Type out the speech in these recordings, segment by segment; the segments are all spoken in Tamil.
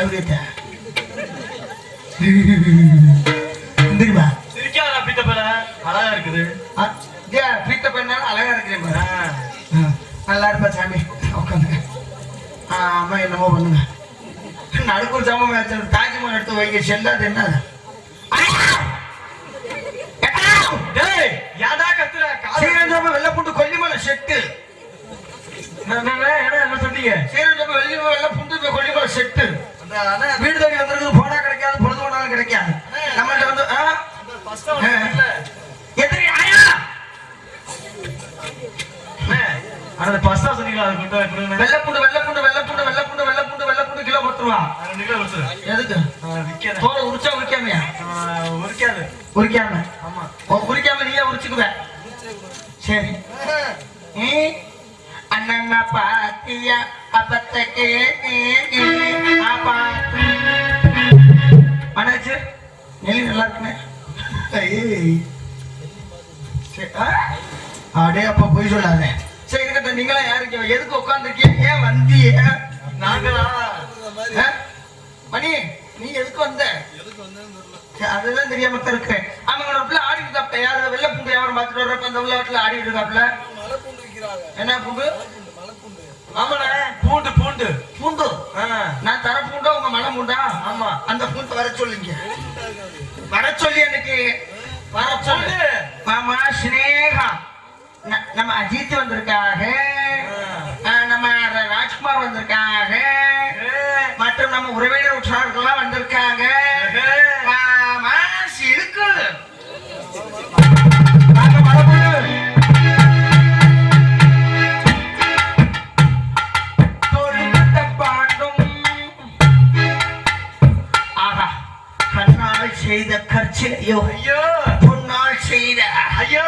சௌரியத்தை தெரியுமா சிரிக்காத பித்த பேர அழகா இருக்குது. ஆ, ஏ, பீத்த பெண்ணாலும் அழகா இருக்கிறேன் நல்லா இருப்பா சாமி. உட்காந்துங்க ஆமா என்னமோ பண்ணுங்க. நடுக்கூர் சாமம் தாஜ்மஹால் எடுத்து வைக்க செல்லாது என்ன வெள்ளை பூண்டு கொல்லிமலை செட்டு. என்ன என்ன சொன்னீங்க? சீரஜாம வெள்ளி வெள்ளை பூண்டு கொல்லிமலை செட்டு. வீடு தேடி வந்திருக்கு போனா கிடைக்காது பொழுது போனாலும் கிடைக்காது. நம்மள்ட்ட வந்து ஆயா? அந்த சொன்னீங்களா அது கொண்டு எப்படி வெள்ளை பூண்டு வெள்ளை பூண்டு வெள்ளை பூண்டு வெள்ளை பூண்டு வெள்ளை பூண்டு வெள்ளை பூண்டு கிலோ பத்து ரூபா ரெண்டு கிலோ எதுக்கு? விற்காத தோலை உரிச்சா உரிக்காமையா? உரிக்காது. உரிக்காம? ஆமா. ஓ, உரிக்காம நீயே உரிச்சுக்குவ. சரி. ம். அண்ணங்க பாத்தியா அப்பத்த அண்ணாச்சு நெல்லி ஆ? அடே அப்பா போய் சொல்லாத. சரி இருக்கட்டும் நீங்களா யாருக்கு எதுக்கு உட்காந்துருக்கீங்க ஏன் வந்தீங்க நாங்களா? மணி நீ எதுக்கு வந்த? அதுதான் தெரியாம தான் இருக்கிறேன் அவங்க ஒரு பிள்ளை ஆடிட்டு இருக்காப்ல. யாரு? வெள்ளை பூண்டு வியாபாரம் பார்த்துட்டு வர்றப்ப அந்த விளையாட்டுல ஆடிட்டு இருக்காப்ல? என்ன பூண்டு? ஆமாண்ணே பூண்டு பூண்டு நான் தர பூண்டா உங்க மலை பூண்டா ஆமா. அந்த பூண்டு வர சொல்லுங்க. வர சொல்லி எனக்கு வர சொல்லு. மாமா ஸ்னேகா ந- நம்ம அஜித் வந்திருக்காக நம்ம ராஜ்குமார் வந்திருக்காங்க ஏ, மற்றும் நம்ம உறவினர் உற்றார்கள்லாம் வந்திருக்காங்க. ஐயோ பொன்னால் செய்த ஐயோ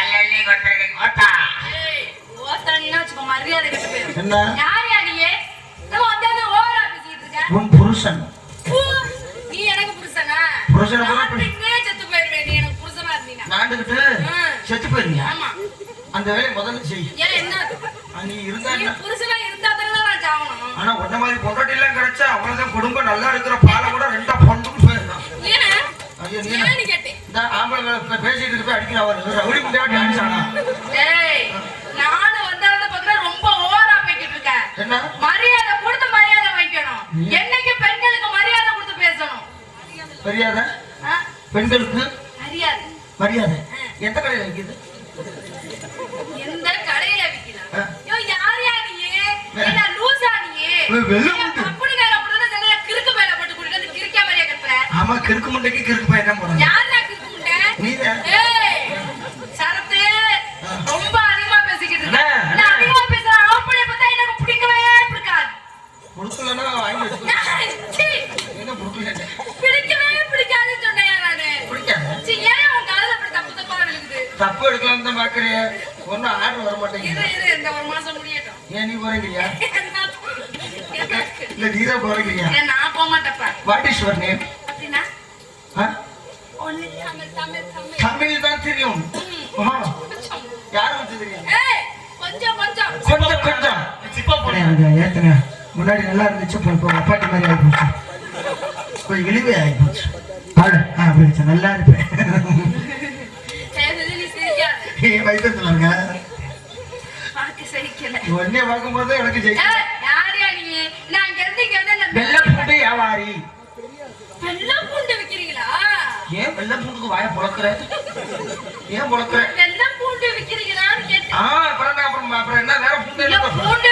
அல்லி கொட்டடி ஏய், ஓத்தானின்னா வச்சுக்கோ, மரியாதை கெட்டு போயிரும். என்ன நீ? நம்ம ஓவரா இருக்க. உன் புருஷன் நீ எனக்கு புருஷனா? புருஷனை செத்து போயிருவேன், நீ எனக்கு புருஷனா இருந்தீன்னா. நாண்டுகிட்டு. செத்து போயிருங்க ஆமா. அந்த வேலையை முதல்ல செய் ஏன் என்ன? நீ இருந்தா நீ? புருஷனா இருந்தா தானே நான் சாவணும். ஆனா உன்ன மாதிரி பொண்டாட்டி எல்லாம் கிடைச்சா அவ்வளவுதான் குடும்பம் நல்லா இருக்கிற பாலை கூட ரெண்டா பொண்டு போயிடலாம் ஏன்? ஐயோ நீ ஏன்னு கேட்டேன். இந்த ஆம்பளை பேசிட்டு இருக்க அடிக்கிற அவர். ரவுடி ரொம்ப ஓவரா பேசிக்கிட்டு இருக்க. என்ன? மரியாதை கொடுத்து மரியாதை வைக்கணும். என்னைக்கு பெண்களுக்கு மரியாதை கொடுத்து பேசணும்? மரியாதை? பெண்களுக்கு? மரியாதை. மரியாதை. எந்த கடையில் வைக்குது? எந்த கடையில விக்கலாம் ஆ. யோ யாரையா நீ? என்ன லூசா நீ வெள்ளை முட்டு. அப்படி நேரம் போட்டு சரியா கிறுக்கு மேல போட்டு கூட்டிட்டு வந்து கிறுக்கா மாதிரியா கட்டுற ஆமா கிறுக்கு முண்டைக்கு கிறுக்கு பையன் தான் போறாங்க யாரா கிறுக்கு முண்டை நீதான். ஏய் சரத்து ரொம்ப அதிகமா பேசிக்கிட்டு இருக்க. அண்ணா, நான் அதிகமா பேசுற ஆம்பளை பார்த்தா எனக்கு பிடிக்கவே பிடிக்காது. கொடுக்கலன்னா வாங்கி வச்சுக்கோ. ஏய், சீ, என்ன கொடுக்கல பிடிக்கவே பிடிக்காதுன்னு சொன்னேன் நானு பிடிக்காது? சீ, ஏன் உன் காதுல அப்படி தப்பு தப்பா விழுகுது? தப்பு எடுக்கலாம்னு தான் பாக்குறேன் ஒன்னும் ஆர்டர் வர இரு மாட்டேங்குது. இரு இந்த ஒரு மாசம் முடியட்டும். ஏன் நீ போறீங்கயா இல்ல நீதான் போறீங்கயா நான் போக மாட்டேப்பா. வாட் இஸ் யுவர் நேம் ஏய் கொஞ்சம் கொஞ்சம். கொஞ்சம் கொஞ்சம். சிப்பா போடு. ஏத்தங்க. முன்னாடி நல்லா இருந்துச்சு இப்போ அப்பாட்டி மாதிரி ஆகி போச்சு கொஞ்சம் இழிவே ஆகி போச்சு ஆளு ஆ போயிடுச்சு நல்லா இருப்பேன். பார்க்க சகிக்கல உடனே பார்க்கும்போது எனக்கு ஜெயி ஏய் யாரையா நீ நான் இங்க இருந்து இங்க வந்து இந்த வெள்ளை பூண்டு வியாபாரி வெள்ளம் பூண்டு விக்கிறீங்களா ஏன் வெள்ளை பூண்டுக்கு வாய புழக்கிற ஏன் புழக்கிற வெள்ளம் பூண்டு விக்கிறீங்களான்னு கேட்டேன். ஆ அப்புறம் அப்புறம் அப்புறம் என்ன வேற பூண்டு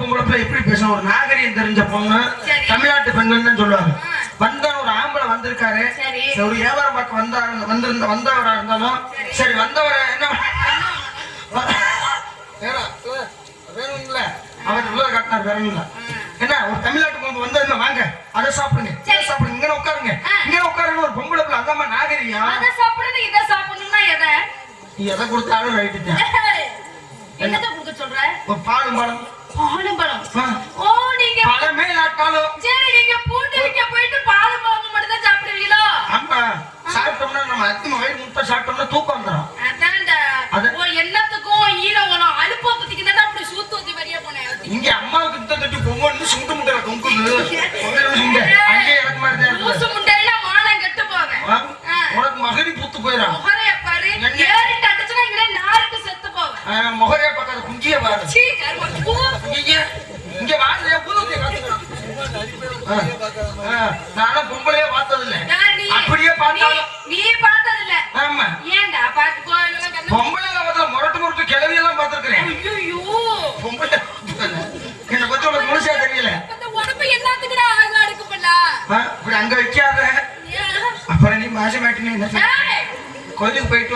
பொம்பளை எப்படி பேசணும் ஒரு நாகரிகம் தெரிஞ்ச பொண்ணு தமிழ்நாட்டு பெண்கள் சொல்லுவாங்க வந்தான் ஒரு ஆம்பளை வந்திருக்காரு. ஒரு வியாபாரம் பார்க்க வந்தா வந்திருந்த வந்தவரா இருந்தாலும் சரி. வந்தவர என்ன வேணும் அவர் உள்ள காட்டினார் வேணும் இல்ல என்ன ஒரு தமிழ்நாட்டு பொம்பு வந்தா இருந்தா வாங்க அதை சாப்பிடுங்க. சாப்பிடுங்க இங்க உட்காருங்க. இங்க உட்காருங்க ஒரு பொம்பளை பிள்ளை அந்த மாதிரி நாகரிகம். அதை சாப்பிடுங்க இதை சாப்பிடணும்னா எதை? நீ எதை கொடுத்தாலும் ரைட்டு தான் என்னத்தை கொடுக்க சொல்ற? ஒரு பாலும் பாலும். பழம் ஓ நீங்க பழமே காலம் சரி நீங்க பூண்டு விக்க போயிட்டு பால் மாவு மட்டும் தான் ஆமா. சாப்பிட்டோம்னா நம்ம அதிகமா முட்டை சாப்பிட்டோம்னா தூக்கம் வந்துடும் அதான்டா. என்னத்துக்கும்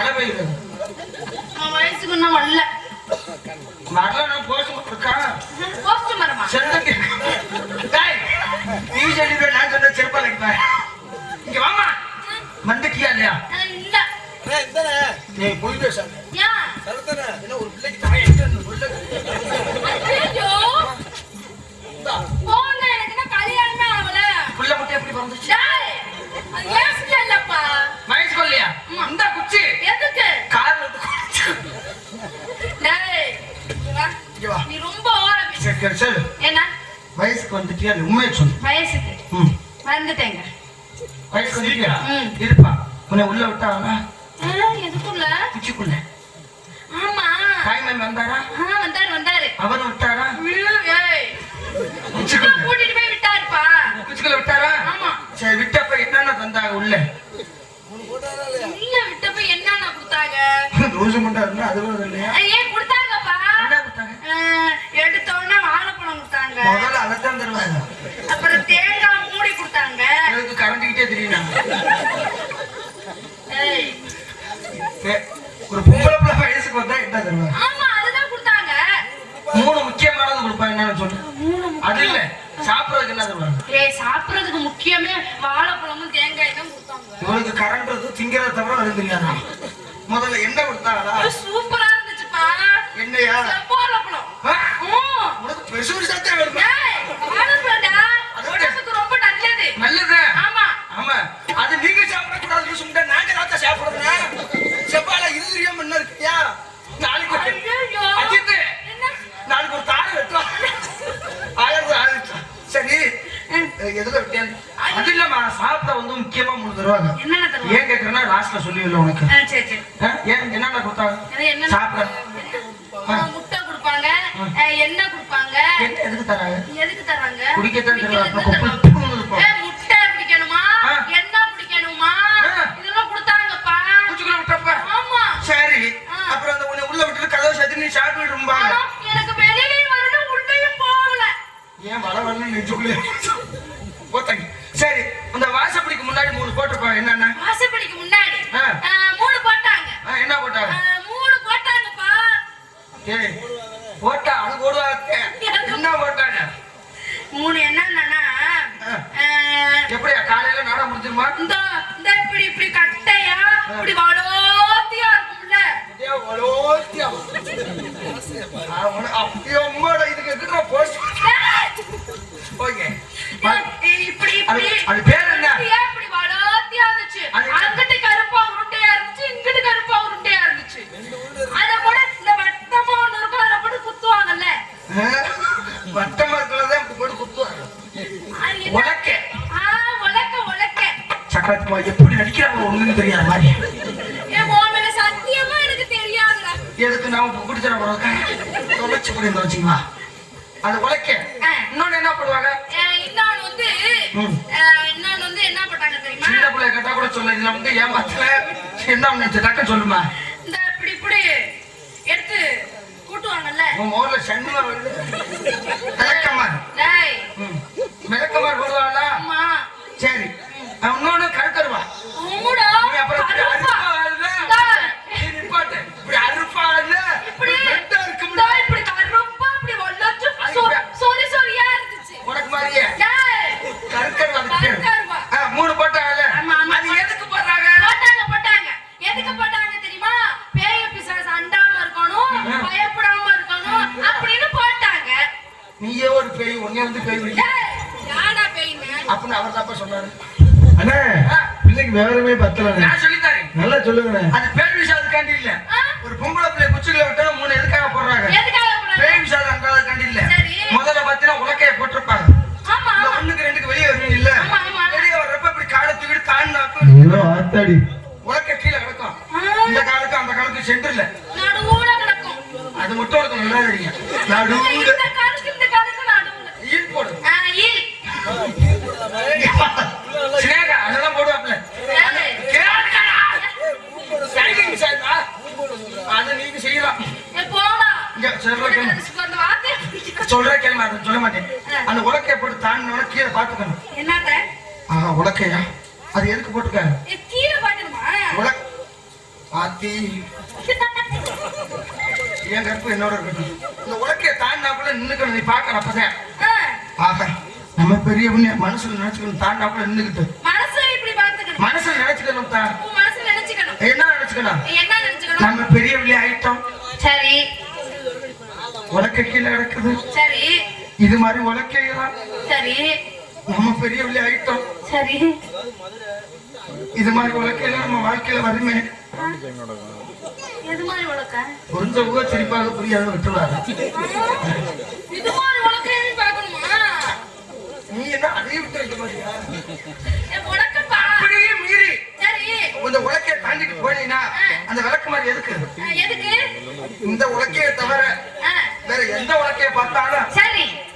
மழை பெய்யுது வயசுக்கு இன்னும் வரல மரம் போஸ்ட் இருக்கா போஸ்ட் மரமா நான் சொன்ன சிறப்பா இருக்கு வாமா மண்டக்கியா இல்லையா இல்ல நீ போய் என்ன ஒரு பிள்ளைக்கு தாய் என்ன பிள்ளை பிள்ளை முட்டை எப்படி வந்துச்சு அது ஏன் இல்லப்பா சொல்லு என்ன? வயசுக்கு வந்துட்டியா? உண்மையை சொல்லு. வயசுக்கு. வந்துட்டேங்க. வயசுக்கு வந்துட்டியா? இருப்பா. உன்னை உள்ள விட்டாங்களா எதுக்குள்ள? குச்சிக்குள்ள ஆமா. தாய்மன் வந்தாரா? ஆ வந்தாரு வந்தாரு. அவர் விட்டாரா? கூட்டிட்டு போய் விட்டாருப்பா. குச்சிக்குள்ள விட்டாரா? ஆமா. சரி விட்டப்ப என்னென்ன தந்தாங்க உள்ள? விட்டப்ப என்னென்ன கொடுத்தாங்க? ரோஜு முண்டா இருந்தா அது இல்லையா? আমি ஐயோ ஆத்தாடி? கீழே கிடக்கும். இந்த காலுக்கு அந்த காலுக்கு சென்டர்ல அது மட்டும் நல்லா அடிங்க நடுவுல ஈல் நீங்க செய்யலாம். சொல்ற கேள்வி சொல்ல மாட்டேன். அந்த உலக்கை போட்டு தாண்டினவன கீழே பாத்துக்கணும் என்னத்த? உலக்கையா? போட்டுக்க கீழே பாட்டுமா ஆத்தி. என் கற்பு என்னோட இருக்கட்டும். இந்த உலக்கைய தாண்டினாக்குள்ள நின்னுக்கணும் நீ பாக்குற அப்பதான். ஆக நம்ம பெரிய புண்ணிய மனசுல நினைச்சுக்கணும் தாண்டினாக்குள்ள நின்னுக்கிட்டு. மனசுல நினைச்சுக்கணும் தான் என்ன நினைச்சுக்கணும்? நம்ம பெரிய புள்ளி ஆயிட்டோம். சரி. உலக்க கீழே கிடக்குது. சரி. இது மாதிரி உலக்கையெல்லாம் சரி. நம்ம பெரிய புள்ளி ஆயிட்டோம். சரி. இது மாதிரி உலக்கையெல்லாம் நம்ம வாழ்க்கையில வருமே புரிஞ்ச கூட சிரிப்பாக புரியாத விட்டுவாரு நீ என்ன அதையும் விட்டு வைக்க மாட்டியா? அப்படியே மீறி. இந்த உலக்கையை தாண்டிட்டு போனீங்கன்னா அந்த விளக்கு மாதிரி எதுக்கு? இந்த உலக்கையை தவிர வேற எந்த உலக்கையை பார்த்தாலும்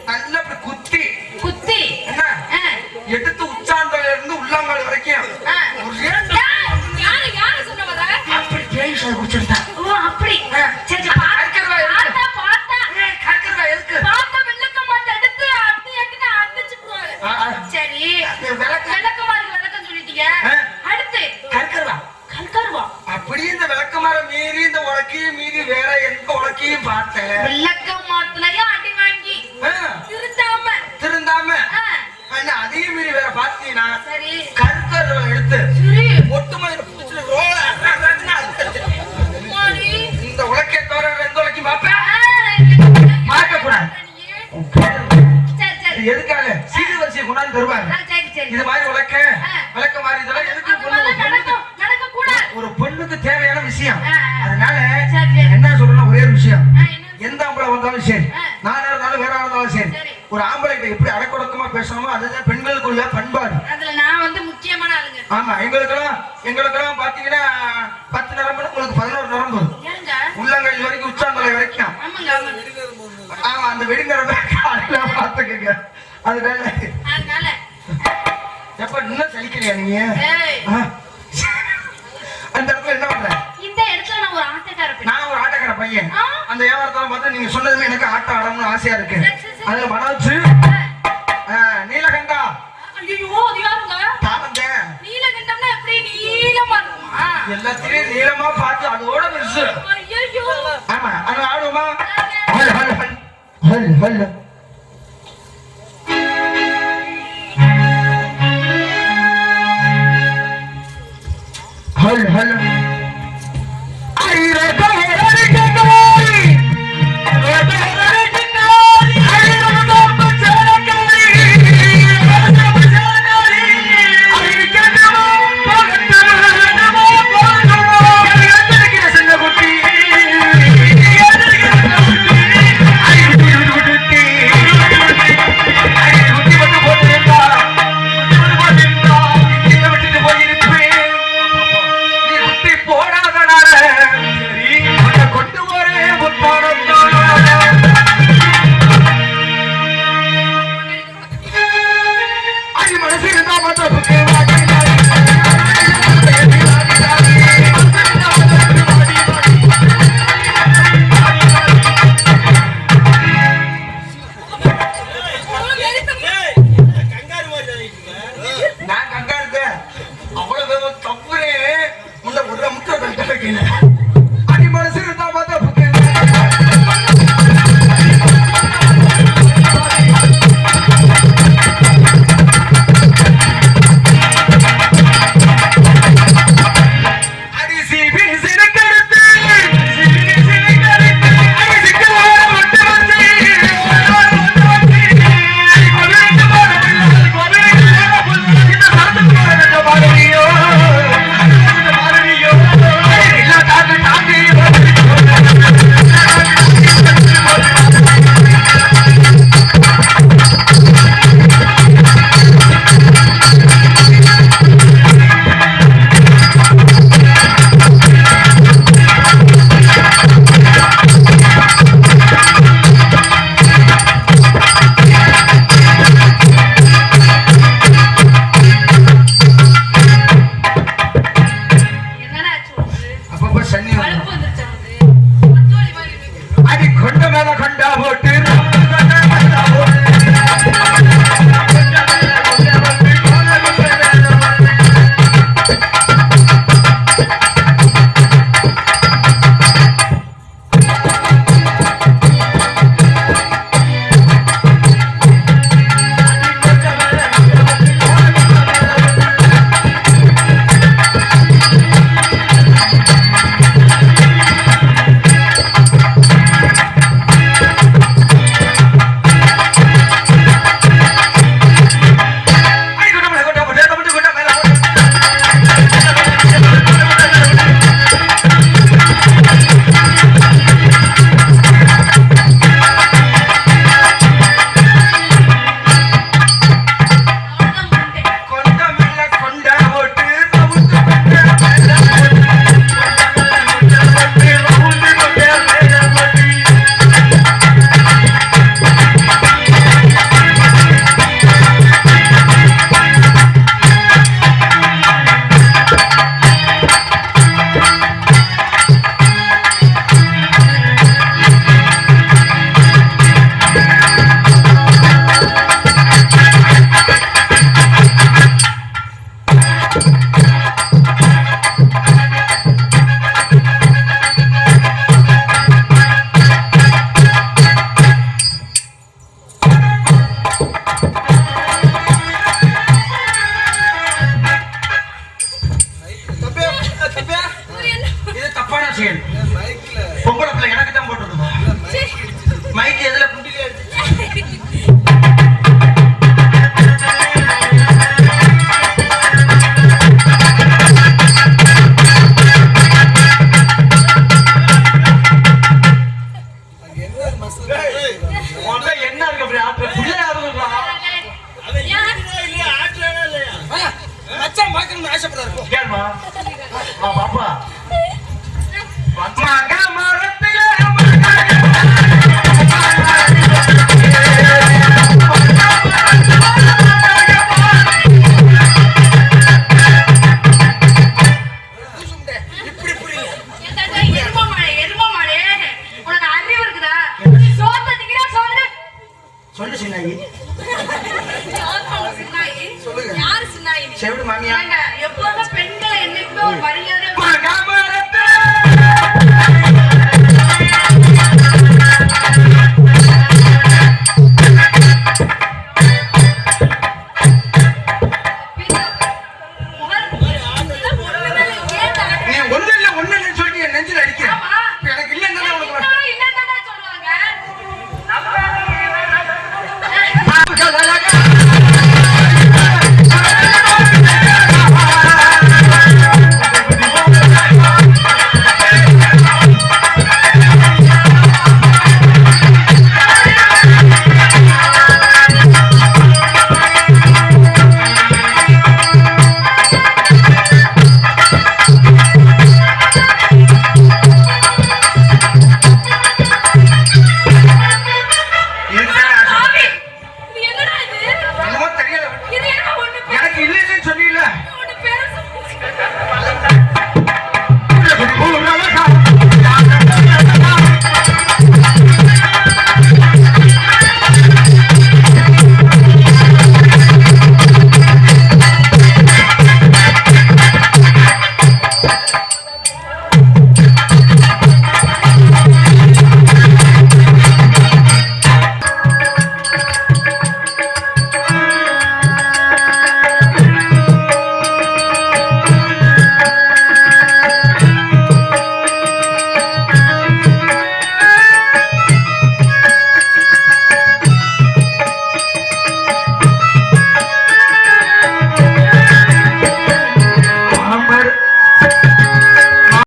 நல்லா குத்தி. குத்தி. என்ன? எடுத்து உச்சாந்தல இருந்து உள்ளாங்கால் வரைக்கும் விளக்கம் மாத்துலயும் அடி வாங்கி அதே மீறி வேற பாத்தீங்கன்னா கருக்கர் எடுத்து ஒட்டுமொழி இந்த உலக்கை தவிர உலக்கி பார்ப்பேன் மாற்ற கூடாது எதுக்காக சீர்வரிசை கொண்டாந்து தருவாங்க இது மாதிரி உலக்க விளக்க மாதிரி பேசுவோமோ அதுதான் பெண்களுக்குள்ள பண்பாடு. அதுல நான் வந்து முக்கியமான ஆளுங்க. ஆமா எங்களுக்கெல்லாம் எங்களுக்கெல்லாம் பாத்தீங்கன்னா பத்து நரம்பு உங்களுக்கு பதினோரு நரம்பு. உள்ளங்கையில் வரைக்கும் உச்சாந்தலை வரைக்கும். ஆமா அந்த வெடிநரம்பு பாத்துக்கங்க அதனால. அதனால. எப்ப இன்னும் சலிக்கலையா நீங்க அந்த இடத்துல என்ன பண்ற? இந்த இடத்துல நான் ஒரு ஆட்டக்கார நான் ஒரு ஆட்டக்கார பையன். அந்த வியாபாரத்தை பார்த்தா நீங்க சொன்னதுமே எனக்கு ஆட்டம் ஆடணும்னு ஆசையா இருக்கு. அதுல மனாச்சு ஐயோ அதிகாரங்க பாருங்க. நீலகண்டம்னா எப்படி? நீளமா இருக்குமா? எல்லாத்தையும் நீளமா பார்த்து அதோட பெருசு ஐயோ ஆமா அது ஹல் ஹல் ஹல். ஹல் ஹல். ஹல் ஹல்.